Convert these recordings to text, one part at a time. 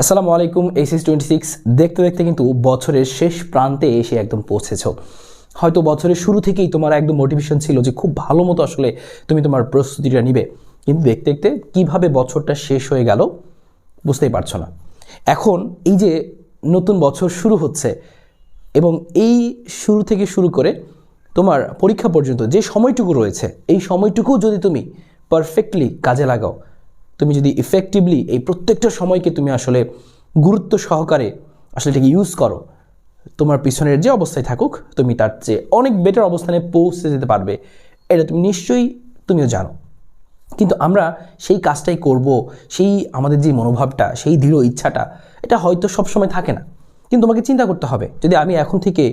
আসসালামু আলাইকুম HS twenty six দেখতে দেখতে কিন্তু বছরের শেষ প্রান্তে এসে একদম পৌঁছেছ। হয়তো বছরের শুরু থেকেই তোমার একদম মোটিভেশন ছিল যে খুব ভালো মতো আসলে তুমি তোমার প্রস্তুতিটা নিবে। কিন্তু দেখতে দেখতে কীভাবে বছরটা শেষ হয়ে গেল, বুঝতেই পারছ না। এখন এই যে নতুন বছর শুরু হচ্ছে এবং এই শুরু থেকে শুরু করে তোমার পরীক্ষা পর্যন্ত যে সময়টুকু রয়েছে, এই সময়টুকু যদি তুমি পারফেক্টলি কাজে লাগাও তুমি যদি ইফেক্টিভলি এই প্রত্যেকটা সময়কে তুমি আসলে গুরুত্ব সহকারে আসলে এটাকে ইউজ করো, তোমার পিছনের যে অবস্থায় থাকুক, তুমি তার চেয়ে অনেক বেটার অবস্থানে পৌঁছে যেতে পারবে, এটা তুমি নিশ্চয়ই তুমিও জানো। কিন্তু আমরা সেই কাজটাই করব, সেই আমাদের যে মনোভাবটা, সেই দৃঢ় ইচ্ছাটা, এটা হয়তো সবসময় থাকে না। কিন্তু তোমাকে চিন্তা করতে হবে, যদি আমি এখন থেকে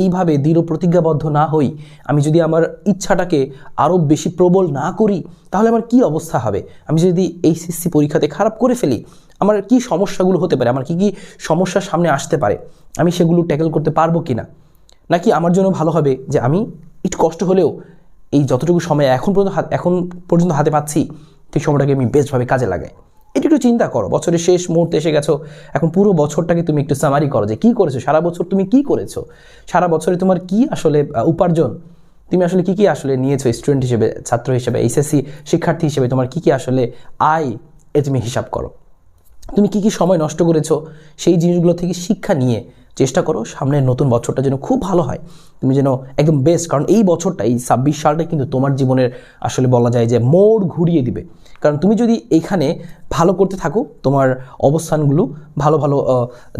এইভাবে দৃঢ় প্রতিজ্ঞাবদ্ধ না হই, আমি যদি আমার ইচ্ছাটাকে আরও বেশি প্রবল না করি, তাহলে আমার কি অবস্থা হবে? আমি যদি এইচএসসি পরীক্ষাতে খারাপ করে ফেলি, আমার কি সমস্যাগুলো হতে পারে? আমার কি কি সমস্যার সামনে আসতে পারে? আমি সেগুলো ট্যাকেল করতে পারব কি না নাকি আমার জন্য ভালো হবে যে আমি একটু কষ্ট হলেও এই যতটুকু সময় এখন পর্যন্ত এখন পর্যন্ত হাতে পাচ্ছি, সেই সময়টাকে আমি বেস্টভাবে কাজে লাগাই? এটা একটু চিন্তা করো। বছরের শেষ মুহূর্তে এসে গেছো, এখন পুরো বছরটাকে তুমি একটু সামারি করো যে কী করেছ, সারা বছর তুমি কি করেছ? সারা বছরে তোমার কি আসলে উপার্জন? তুমি আসলে কি কি আসলে নিয়েছো স্টুডেন্ট হিসেবে, ছাত্র হিসেবে এইচএসসি শিক্ষার্থী হিসেবে তোমার কি কি আসলে আয় এ তুমি হিসাব করো। তুমি কি কি সময় নষ্ট করেছ, সেই জিনিসগুলো থেকে শিক্ষা নিয়ে চেষ্টা করো, সামনের নতুন বছরটা যেন খুব ভালো হয়। তুমি যেন একদম বেস্ট কারণ এই বছরটা এই ছাব্বিশ সালটা কিন্তু তোমার জীবনের আসলে বলা যায় যে মোড় ঘুরিয়ে দিবে। কারণ তুমি যদি এখানে ভালো করতে থাকো, তোমার অবস্থানগুলো ভালো ভালো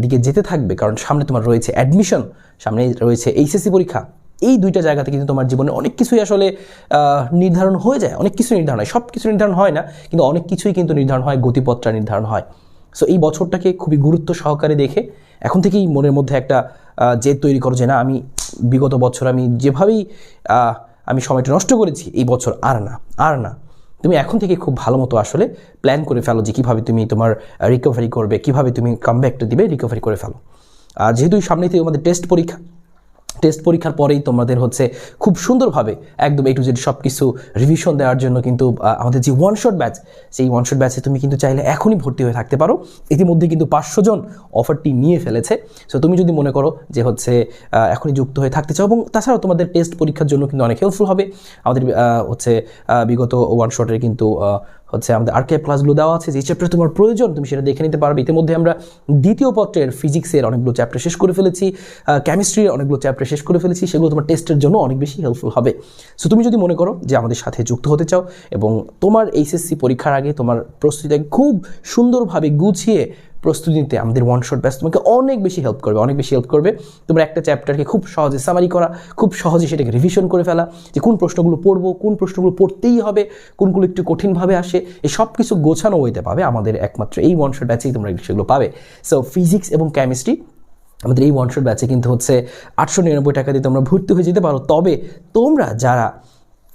দিকে যেতে থাকবে, কারণ সামনে তোমার রয়েছে অ্যাডমিশন সামনে রয়েছে এইচএসসি পরীক্ষা, এই দুইটা জায়গাতে কিন্তু তোমার জীবনে অনেক কিছুই আসলে নির্ধারণ হয়ে যায়। অনেক কিছু নির্ধারণ হয় সব কিছু নির্ধারণ হয় না, কিন্তু অনেক কিছুই কিন্তু নির্ধারণ হয়, গতিপথটা নির্ধারণ হয়। সো এই বছরটাকে খুবই গুরুত্ব সহকারে দেখে এখন থেকেই মনের মধ্যে একটা জেদ তৈরি করো যে না, আমি বিগত বছর আমি যেভাবেই আমি সময়টা নষ্ট করেছি, এই বছর আর না আর না। তুমি এখন থেকে খুব ভালো মতো আসলে প্ল্যান করে ফেলো যে কীভাবে তুমি তোমার রিকভারি করবে, কীভাবে তুমি কামব্যাকটা দিবে রিকভারি করে ফেলো। আর যেহেতু সামনেতে আমাদের টেস্ট পরীক্ষা টেস্ট পরীক্ষার পরেই তোমাদের হচ্ছে খুব সুন্দরভাবে একদম এই টু জেড সব কিছু রিভিশন দেওয়ার জন্য কিন্তু আমাদের যে ওয়ান শট ব্যাচ সেই ওয়ান শট ব্যাচে তুমি কিন্তু চাইলে এখনই ভর্তি হয়ে থাকতে পারো। ইতিমধ্যে কিন্তু পাঁচশো জন অফারটি নিয়ে ফেলেছে। সো তুমি যদি মনে করো যে হচ্ছে এখনই যুক্ত হয়ে থাকতে চাও এবং তাছাড়াও তোমাদের টেস্ট পরীক্ষার জন্য কিন্তু অনেক হেল্পফুল হবে। আমাদের হচ্ছে বিগত ওয়ান শটের কিন্তু হচ্ছে আমাদের আর্কাইভ ক্লাসগুলো দেওয়া আছে, যে চ্যাপ্টার তোমার প্রয়োজন, তুমি সেটা দেখে নিতে পারবে। ইতিমধ্যে আমরা দ্বিতীয় পত্রের ফিজিক্সের অনেকগুলো চ্যাপ্টার শেষ করে ফেলেছি কেমিস্ট্রির অনেকগুলো চ্যাপ্টার শেষ করে ফেলেছি, সেগুলো তোমার টেস্টের জন্য অনেক বেশি হেল্পফুল হবে। সো তুমি যদি মনে করো যে আমাদের সাথে যুক্ত হতে চাও এবং তোমার এইচএসসি পরীক্ষার আগে তোমার প্রস্তুতিটাকে খুব সুন্দরভাবে গুছিয়ে প্রস্তুতি নিতে আমাদের ওয়ান শট ব্যাস তোমাকে অনেক বেশি হেল্প করবে, অনেক বেশি হেল্প করবে। তোমার একটা চ্যাপ্টারকে খুব সহজে সামারি করা, খুব সহজে সেটাকে রিভিশন করে ফেলা, যে কোন প্রশ্নগুলো পড়ব, কোন প্রশ্নগুলো পড়তেই হবে, কোনগুলো একটু কঠিনভাবে আসে, এই সব কিছু গোছানো হইতে পাবে আমাদের একমাত্র এই ওয়ান শট ব্যাচেই তোমরা সেগুলো পাবে। সো ফিজিক্স এবং কেমিস্ট্রি আমাদের এই ওয়ান শট ব্যাচে কিন্তু হচ্ছে আটশো নিরানব্বই টাকা দিয়ে তোমরা ভর্তি হয়ে যেতে পারো। তবে তোমরা যারা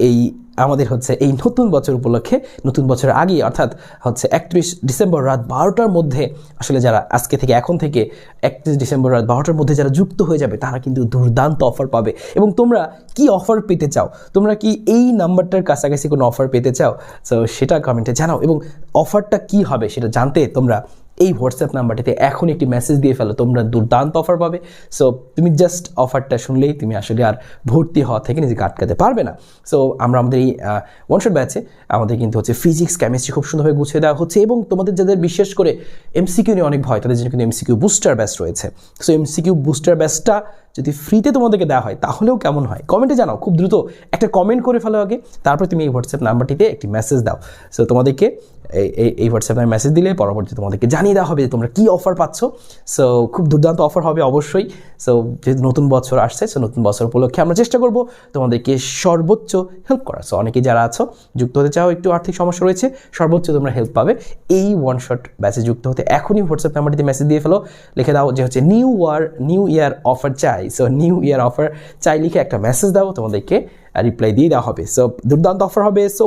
এই আমাদের হচ্ছে এই নতুন বছর উপলক্ষে, নতুন বছরের আগে অর্থাৎ হচ্ছে একত্রিশ ডিসেম্বর রাত বারোটার মধ্যে, আসলে যারা আজকে থেকে এখন থেকে একত্রিশ ডিসেম্বর রাত বারোটার মধ্যে যারা যুক্ত হয়ে যাবে, তারা কিন্তু দুর্দান্ত অফার পাবে। এবং তোমরা কি অফার পেতে চাও? তোমরা কি এই নাম্বারটার কাছাকাছি কোনো অফার পেতে চাও? সো সেটা কমেন্টে জানাও। এবং অফারটা কি হবে সেটা জানতে তোমরা এই হোয়াটসঅ্যাপ নাম্বারটিতে এখন একটি মেসেজ দিয়ে ফেলো, তোমরা দুর্দান্ত অফার পাবে। সো তুমি জাস্ট অফারটা শুনলেই তুমি আসলে আর ভর্তি হওয়া থেকে নিজেকে আটকাতে পারবে না। সো আমরা আমাদের এই ওয়ানশট ব্যাচে আমাদের কিন্তু হচ্ছে ফিজিক্স কেমিস্ট্রি খুব সুন্দরভাবে গুছিয়ে দেওয়া হচ্ছে এবং তোমাদের যাদের বিশেষ করে এমসিকিউ নিয়ে অনেক ভয়, তাদের জন্য কিন্তু এমসিকিউ বুস্টার ব্যাস রয়েছে। সো এমসিকিউ বুস্টার ব্যাচটা যদি ফ্রিতে তোমাদেরকে দেওয়া হয়, তাহলেও কেমন হয়? কমেন্টে জানাও, খুব দ্রুত একটা কমেন্ট করে ফেলো আগে, তারপর তুমি এই হোয়াটসঅ্যাপ নাম্বারটিতে একটি মেসেজ দাও। সো তোমাদেরকে এই- এই হোয়াটসঅ্যাপে মেসেজ দিলে পরবর্তী তোমাদেরকে জানিয়ে দেওয়া হবে যে তোমরা কী অফার পাচ্ছ। সো খুব দুর্দান্ত অফার হবে অবশ্যই। সো যেহেতু নতুন বছর আসছে সো নতুন বছর উপলক্ষে আমরা চেষ্টা করব তোমাদেরকে সর্বোচ্চ হেল্প করা সো অনেকে যারা আছো, যুক্ত হতে চাও, একটু আর্থিক সমস্যা রয়েছে, সর্বোচ্চ তোমরা হেল্প পাবে। এই ওয়ান শট ব্যাচে যুক্ত হতে এখনই হোয়াটসঅ্যাপ নাম্বারটিতে মেসেজ দিয়ে ফেলো। লিখে দাও যে হচ্ছে new year new year offer চাই। সো নিউ ইয়ার অফার চাই লিখে একটা মেসেজ দাও, তোমাদেরকে রিপ্লাই দিয়ে দেওয়া হবে। সো দুর্দান্ত অফার হবে। সো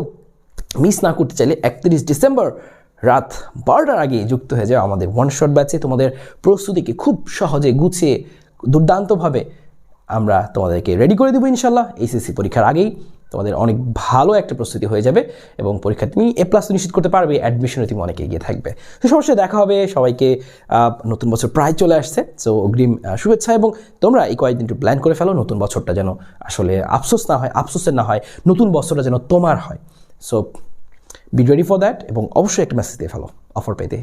মিস না করতে চাইলে একত্রিশ ডিসেম্বর রাত বারোটার আগে যুক্ত হয়ে যাও আমাদের ওয়ান শট ব্যাচে তোমাদের প্রস্তুতিকে খুব সহজে গুছিয়ে, দুর্দান্তভাবে আমরা তোমাদেরকে রেডি করে দেবো ইনশাল্লাহ এইচএসসি পরীক্ষার আগেই তোমাদের অনেক ভালো একটা প্রস্তুতি হয়ে যাবে এবং পরীক্ষা তুমি এ প্লাস নিশ্চিত করতে পারবে অ্যাডমিশনে তুমি অনেক এগিয়ে থাকবে। তো সমস্যা দেখা হবে, সবাইকে নতুন বছর প্রায় চলে আসছে। সো অগ্রিম শুভেচ্ছা এবং তোমরা এই কয়েকদিন একটু প্ল্যান করে ফেলো, নতুন বছরটা যেন আসলে আফসোস না হয়, আফসোসের না হয়, নতুন বছরটা যেন তোমার হয়। So be ready for that এবং অবশ্যই একটা মেসেজ দিয়ে ফেলো অফার পেতে।